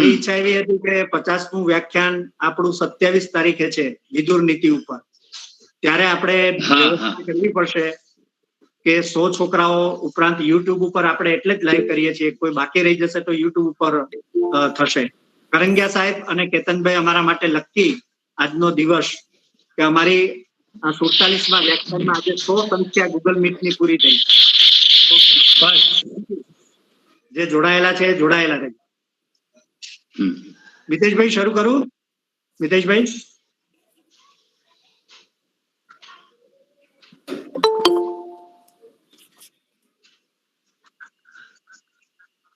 ઈચ્છા એવી હતી કે પચાસમું વ્યાખ્યાન આપણું સત્યાવીસ તારીખે છે વિદુર નીતિ ઉપર. ત્યારે આપણે કરવી પડશે કે સો છોકરાઓ ઉપરાંત યુટ્યુબ ઉપર આપણે એટલે જ લાઈવ કરીએ છીએ. કોઈ બાકી રહી જશે તો યુટ્યુબ ઉપર થશે. કરંગિયા સાહેબ અને કેતનભાઈ અમારા માટે લકી આજનો દિવસ કે અમારી સુડતાલીસમાં વ્યાખ્યાનમાં આજે સો સંખ્યા ગૂગલ મીટની પૂરી થઈ. બસ. જે જોડાયેલા છે જોડાયેલા હમ. મિતેશભાઈ શરૂ કરું મિતેશભાઈ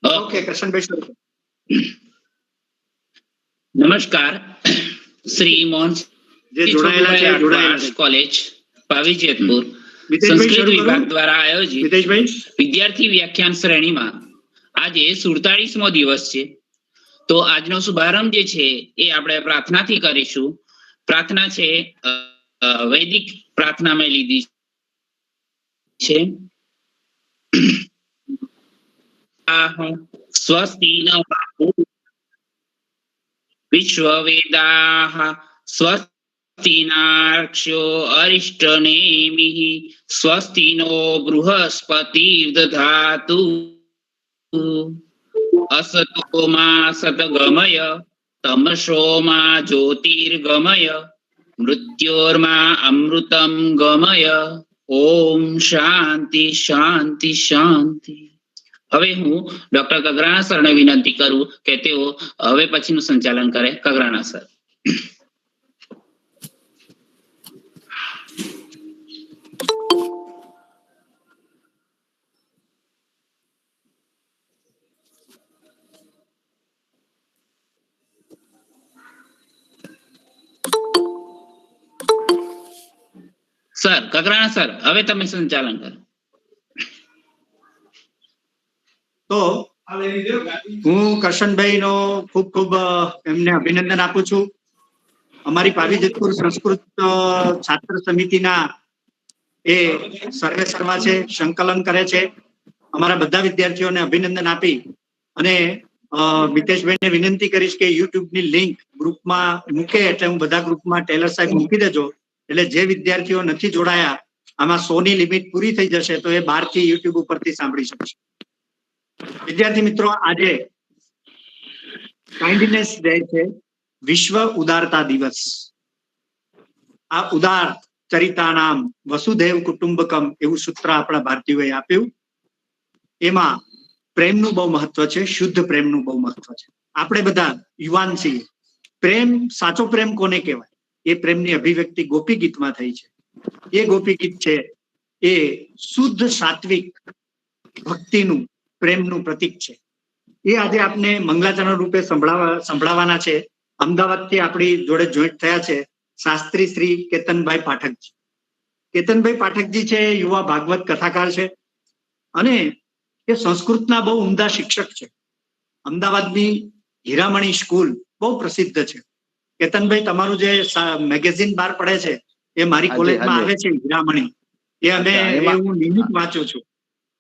ઓકે કરશનભાઈ શરૂ કરો. નમસ્કાર શ્રી મોહન જે જોડાયેલા છે એ જોડાયેલા છે કોલેજ પાવી જેતપુર મિતેશભાઈ સંસ્કૃત શરૂ વિભાગ કરું દ્વારા આયોજિત મિતેશભાઈ વિદ્યાર્થી વ્યાખ્યાન શ્રેણીમાં આજે સુડતાળીસમો દિવસ છે તો આજનો શુભારંભ જે છે એ આપણે પ્રાર્થનાથી કરીશું. પ્રાર્થના છે વૈદિક પ્રાર્થના મેં લીધી છે. સ્વસ્તિ ન વિશ્વવેદાઃ સ્વસ્તિનાર્ક્ષ્યો અરિષ્ટનેમિः સ્વસ્તિ નો બૃહસ્પતિર્દધાતુ અસતો મા સતગમય તમસો મા જ્યોતિર્ગમય મૃત્યોર્મા અમૃતમ ગમય ઓમ શાંતિ શાંતિ શાંતિ હવે હું ડોક્ટર કગરાણા સરને વિનંતી કરું કે તેઓ હવે પછીનું સંચાલન કરે. Kagrana sir. Sir, Kakrana sir, હવે તમે સંચાલન કરો. તો હું કરશનભાઈ નો ખૂબ ખૂબ એમને અભિનંદન આપું છું. અમારી પાવી જેતપુર સંસ્કૃત છાત્ર સમિતિના એ સર્વે સર્વા છે, સંકલન કરે છે. અમારા બધા વિદ્યાર્થીઓને અભિનંદન આપી અને મિતેશભાઈને વિનંતી કરીશ કે યુટ્યુબની લિંક ગ્રુપમાં મૂકે, એટલે હું બધા ગ્રુપમાં ટેલર સાહેબ મૂકી દેજો. એટલે જે વિદ્યાર્થીઓ નથી જોડાયા, આમાં સોની લિમિટ પૂરી થઈ જશે તો એ બહારથી યુટ્યુબ ઉપરથી સાંભળી શકશે. વિદ્યાર્થી મિત્રો, આજે કાઇન્ડનેસ ડે છે, વિશ્વ ઉદારતા દિવસ. આ ઉદાર ચરિતાનામ વસુદેવ કુટુંબકમ એવું સૂત્ર આપણા ભારતીયોએ આપ્યું. એમાં પ્રેમનું બહુ મહત્વ છે, શુદ્ધ પ્રેમનું બહુ મહત્વ છે. આપણે બધા યુવાન છીએ. પ્રેમ, સાચો પ્રેમ કોને કહેવાય? એ પ્રેમની અભિવ્યક્તિ ગોપી ગીતમાં થઈ છે. એ ગોપી ગીત છે, એ શુદ્ધ સાત્વિક ભક્તિનું, પ્રેમનું પ્રતીક છે. એ આજે આપને મંગલાચરણ રૂપે સંભળાવા, સંભળાવાના છે. અમદાવાદથી આપણી જોડે જોઈન્ટ થયા છે શાસ્ત્રી શ્રી કેતનભાઈ પાઠકજી. કેતનભાઈ પાઠકજી છે, યુવા ભાગવત કથાકાર છે અને એ સંસ્કૃતના બહુ ઉમદા શિક્ષક છે. અમદાવાદની હીરામણી સ્કૂલ બહુ પ્રસિદ્ધ છે. કેતનભાઈ તમારું જે મેગેઝિન બહાર પડે છે એ મારી કોલેજમાં આવે છે હીરામણી. એ અમે હું નિયમિત વાંચું છું.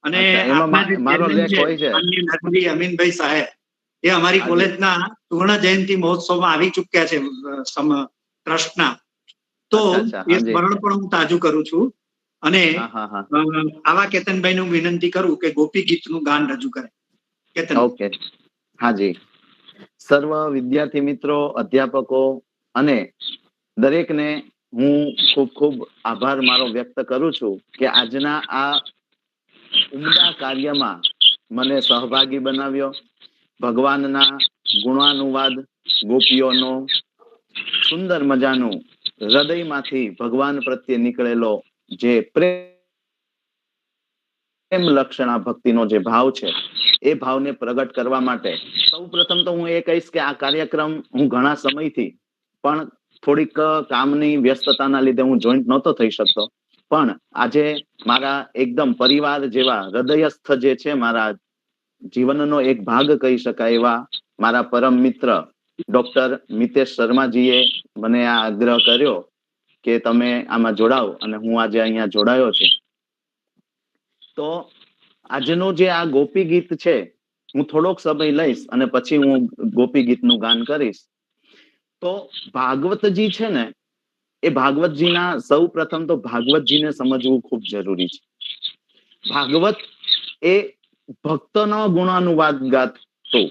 અને અમીનભાઈ સાહેબ એ અમારી કોલેજના સુવર્ણ જયંતિ મહોત્સવમાં આવી ચુક્યા છે ટ્રસ્ટના. તો એ સ્મરણ પણ હું તાજું કરું છું. અને આવા કેતનભાઈ નું વિનંતી કરું કે ગોપી ગીતનું ગાન રજૂ કરે. કેતન. ઓકે. હાજી. સર્વ વિદ્યાર્થી મિત્રો, અધ્યાપકો અને દરેકને હું ખૂબ ખૂબ આભાર મારો વ્યક્ત કરું છું કે આજના આ ઉમદા કાર્યમાં મને સહભાગી બનાવ્યો. ભગવાનના ગુણાનુવાદ ગોપીઓનો સુંદર મજાનું હૃદયમાંથી ભગવાન પ્રત્યે નીકળેલો જે પ્રેમ લક્ષણા ભક્તિનો જે ભાવ છે એ ભાવને પ્રગટ કરવા માટે. સૌ પ્રથમ તો હું એ કહીશ કે આ કાર્યક્રમ હું ઘણા સમયથી પણ થોડીક કામની વ્યસ્તતાના લીધે હું જોઈન્ટ નહોતો થઈ શકતો. પણ આજે મારા એકદમ પરિવાર જેવા હૃદયસ્થ જે છે મારા જીવનનો એક ભાગ કહી શકાય એવા મારા પરમ મિત્ર ડોક્ટર મિતેશ શર્માજીએ મને આ આગ્રહ કર્યો કે તમે આમાં જોડાઓ અને હું આજે અહીંયા જોડાયો છું. તો આજનું જે આ ગોપી ગીત છે, હું થોડોક સમય લઈશ અને પછી હું ગોપી ગીતનું ગાન કરીશ. તો ભાગવતજી છે ને, એ ભાગવતજીના સૌ પ્રથમ તો ભાગવતજીને સમજવું ખૂબ જરૂરી છે. ભાગવત એ ભક્તનો ગુણાનુવાદ ગાતું.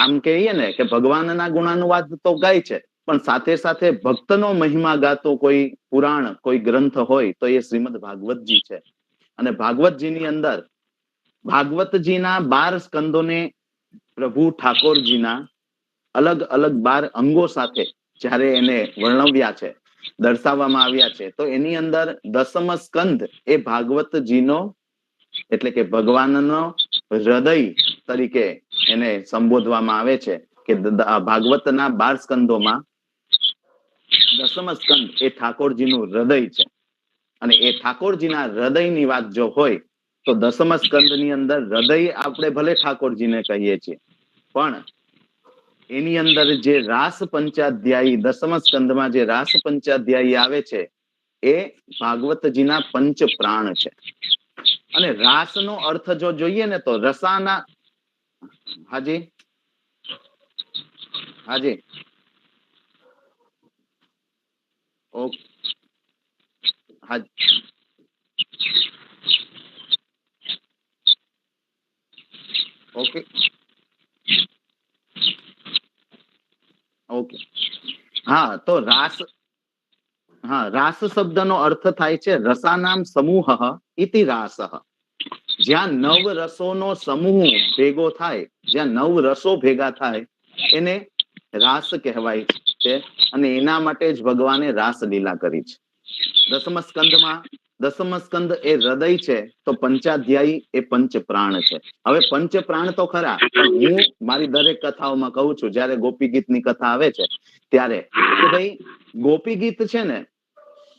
આમ કહીએ ને કે ભગવાનના ગુણાનુવાદ તો ગાય છે, પણ સાથે સાથે ભક્તનો મહિમા ગાતો કોઈ પુરાણ, કોઈ ગ્રંથ હોય તો એ શ્રીમદ ભાગવતજી છે. અને ભાગવતજીની અંદર ભાગવતજીના બાર સ્કંદોને પ્રભુ ઠાકોરજીના અલગ અલગ બાર અંગો સાથે જ્યારે એને વર્ણવ્યા છે, દર્શાવવામાં આવ્યા છે, તો એની અંદર દસમ સ્કંદ એ ભાગવતજીનો એટલે કે ભગવાનનો હૃદય તરીકે એને સંબોધવામાં આવે છે કે ભાગવતના બાર સ્કંદોમાં દસમ સ્કંદ એ ઠાકોરજીનું હૃદય છે. અને એ ઠાકોરજીના હૃદયની વાત જો હોય તો દસમ સ્કંદની અંદર હૃદય આપણે ભલે ઠાકોરજીને કહીએ છીએ, પણ એની અંદર જે રાસ પંચાધ્યાયી, દસમ સ્કંદમાં જે રાસ પંચાધ્યાયી આવે છે, એ ભાગવતજીના પંચ પ્રાણ છે. અને રાસનો અર્થ જો જોઈએ ને તો રસાના, હાજી હાજી હાજી ઓકે ઓકે હા, તો રાસ, હા, રાસ શબ્દનો અર્થ થાય છે રસાનામ સમૂહ ઇતિ રાસ. જ્યાં નવ રસોનો સમૂહ ભેગો થાય, જ્યાં નવ રસો ભેગા થાય, એને રાસ કહેવાય છે. અને એના માટે જ ભગવાને રાસ લીલા કરી છે. દસમ સ્કંદમાં દસમ સ્કંદ એ હૃદય છે, તો પંચાધ્યાયી એ પંચ પ્રાણ છે. હવે પંચ પ્રાણ તો ખરા હું મારી દરેક કથાઓમાં કહું છું, જ્યારે ગોપી ગીતની કથા આવે છે, ત્યારે કે ભાઈ ગોપી ગીત છે ને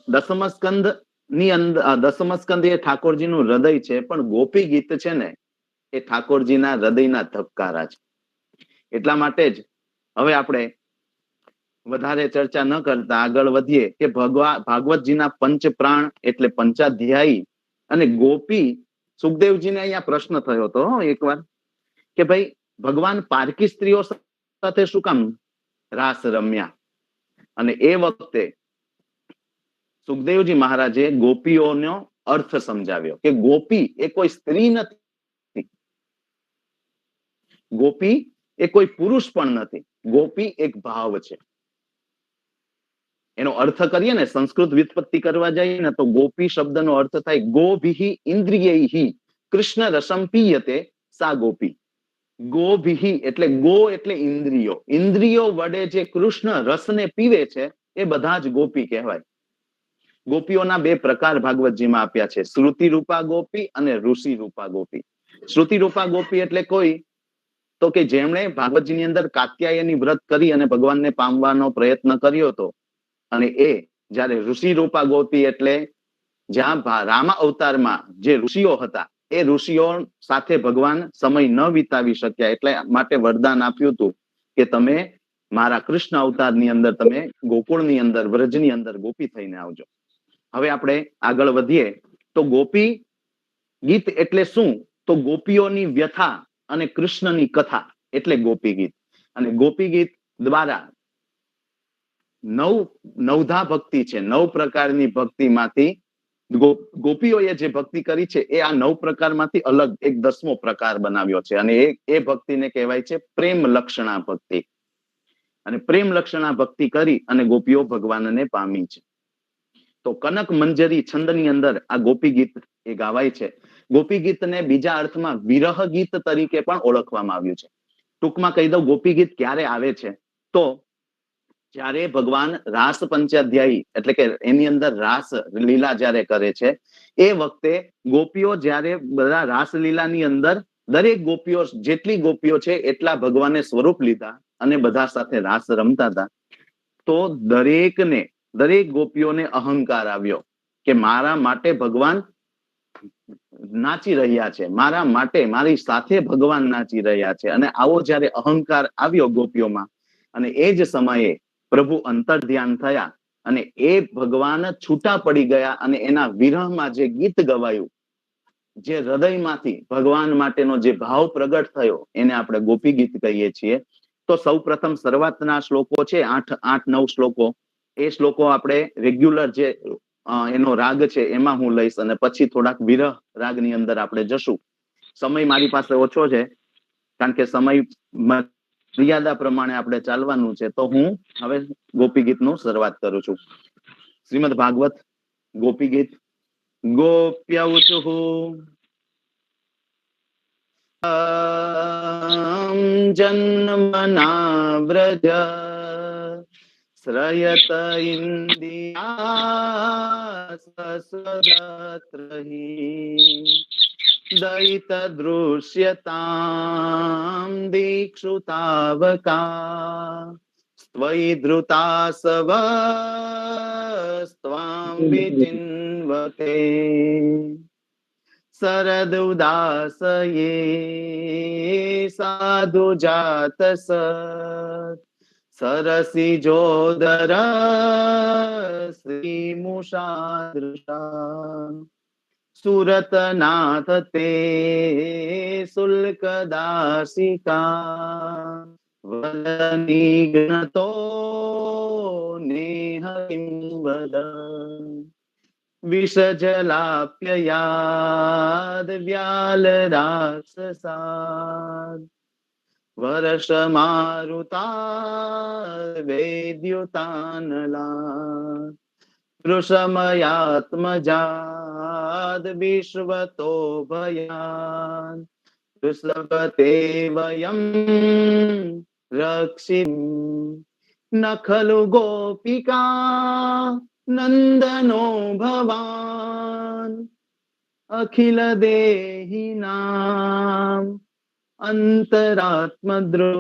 દસમ સ્કંદની અંદર દસમ સ્કંદ એ ઠાકોરજીનું હૃદય છે, પણ ગોપી ગીત છે ને, એ ઠાકોરજીના હૃદયના ધબકારા છે. એટલા માટે જ, હવે આપણે વધારે ચર્ચા ન કરતા આગળ વધીએ કે ભગવા, ભાગવતજીના પંચ પ્રાણ એટલે પંચાધ્યાયી અને ગોપી સુખદેવજીને અહીંયા પ્રશ્ન થયો હતો એકવાર. કે ભાઈ, ભગવાન પારકી સ્ત્રીઓ સાથે શું કામ રાસ રમ્યા? અને એ વખતે સુખદેવજી મહારાજે ગોપીઓનો અર્થ સમજાવ્યો કે ગોપી એ કોઈ સ્ત્રી નથી. ગોપી એ કોઈ પુરુષ પણ નથી. ગોપી એક ભાવ છે. એનો અર્થ કરીએ ને, સંસ્કૃત વ્યુત્પત્તિ કરવા જઈએ ને, તો ગોપી શબ્દનો અર્થ થાય, ગોભિહિ ઇન્દ્રિયૈહિ, કૃષ્ણ રસમ પીયતે સા ગોપી. ગોભિહિ એટલે ગો એટલે ઇન્દ્રિયો. ઇન્દ્રિયો વડે જે કૃષ્ણ રસને પીવે છે, એ બધા જ ગોપી કહેવાય. ગોપીઓના બે પ્રકાર ભાગવતજીમાં આપ્યા છે શ્રુતિ રૂપા ગોપી અને ઋષિ રૂપા ગોપી. શ્રુતિ રૂપા ગોપી એટલે કોઈ? તો કે જેમણે ભાગવતજીની અંદર કાત્યાયની વ્રત કરી અને ભગવાનને પામવાનો પ્રયત્ન કર્યો હતો અને એ જ્યારે ઋષિ રૂપા ગોપી એટલે જ્યાં રામા અવતારમાં જે ઋષિઓ હતા, એ ઋષિઓ સાથે ભગવાન સમય ન વિતાવી શક્યા. એટલે માટે વરદાન આપ્યું હતું કે તમે મારા કૃષ્ણ અવતારની અંદર, તમે ગોકુળની અંદર, વ્રજની અંદર ગોપી થઈને આવજો. હવે આપણે આગળ વધીએ. તો ગોપી ગીત એટલે શું? તો ગોપીઓની વ્યથા અને કૃષ્ણની કથા એટલે ગોપી ગીત. અને ગોપી ગીત દ્વારા નવ, નવધા ભક્તિ છે. નવ પ્રકારની ભક્તિમાંથી ગોપીઓએ જે ભક્તિ કરી છે, એ આ નવ પ્રકારમાંથી અલગ એક દસમો પ્રકાર બનાવ્યો છે. અને એ એ ભક્તિને કહેવાય છે પ્રેમ લક્ષણા ભક્તિ. અને પ્રેમ લક્ષણા ભક્તિ કરી અને ગોપીઓ ભગવાનને પામી છે. તો કનક મંજરી છંદની અંદર આ ગોપી ગીત એ ગાવાય છે. ગોપી ગીતને બીજા અર્થમાં વિરહ ગીત તરીકે પણ ઓળખવામાં આવ્યું છે. ટૂંકમાં કહી દઉં, ગોપી ગીત ક્યારે આવે છે? તો જ્યારે ભગવાન રાસ પંચાધ્યાયી, એટલે કે એની અંદર રાસ લીલા જ્યારે કરે છે, એ વખતે ગોપીઓ જ્યારે બધા રાસ લીલાની અંદર, દરેક ગોપીઓ જેટલી ગોપીઓ છે એટલા ભગવાને સ્વરૂપ લીધા અને બધા સાથે રાસ રમતા હતા. તો દરેકને, દરેક ગોપીઓને અહંકાર આવ્યો કે મારા માટે ભગવાન નાચી રહ્યા છે, મારા માટે, મારી સાથે ભગવાન નાચી રહ્યા છે. અને આવો જ્યારે અહંકાર આવ્યો ગોપીઓમાં, અને એ જ સમયે પ્રભુ અંતર ધ્યાન થયા અને એ ભગવાન છૂટા પડી ગયા અને એના વિરહમાં જે ગીત ગવાયું, જે હૃદયમાંથી ભગવાન માટેનો જે ભાવ પ્રગટ થયો, એને આપણે ગોપી ગીત કહીએ છીએ. તો સૌ પ્રથમ શરૂઆતના શ્લોકો છે, આઠ આઠ, નવ શ્લોકો. એ શ્લોકો આપણે રેગ્યુલર જે એનો રાગ છે, એમાં હું લઈશ અને પછી થોડાક વિરહ રાગની અંદર આપણે જશું. સમય મારી પાસે ઓછો છે, કારણ કે સમય મર્યાદા પ્રમાણે આપણે ચાલવાનું છે, તો હું હવે ગોપી ગીતનું શરૂઆત કરું છું. શ્રીમદ ભાગવત ગોપી ગીત. ગોપ્યૌચુઃ જન્મના વ્રજ શ્રયત ઇન્દિયાસદત્રહિ દયિત દીક્ષુતાવકા ત્વયि ધૃતાસવ સ્વામ વિચિન્વતે શરદ ઉદાસયે સાધુ જાત સરસી જોદર શ્રી મુષાદૃશા સુરત નાથ તે શુલ્ક દાસિકા વદનિગ્નતો નેહ કિંવદ વિષજલાપ્યયાદ વ્યાલ રાક્ષસાદ વર્ષમારુતા વેદ્યુતાનલા વૃષમયાત્મજાદ ભયાન વૃષભતે વયમ રક્ષિમ ન ખલુ ગોપિકા નંદનો ભવાન અખિલ દેહિનામ અંતરાત્મદ્રો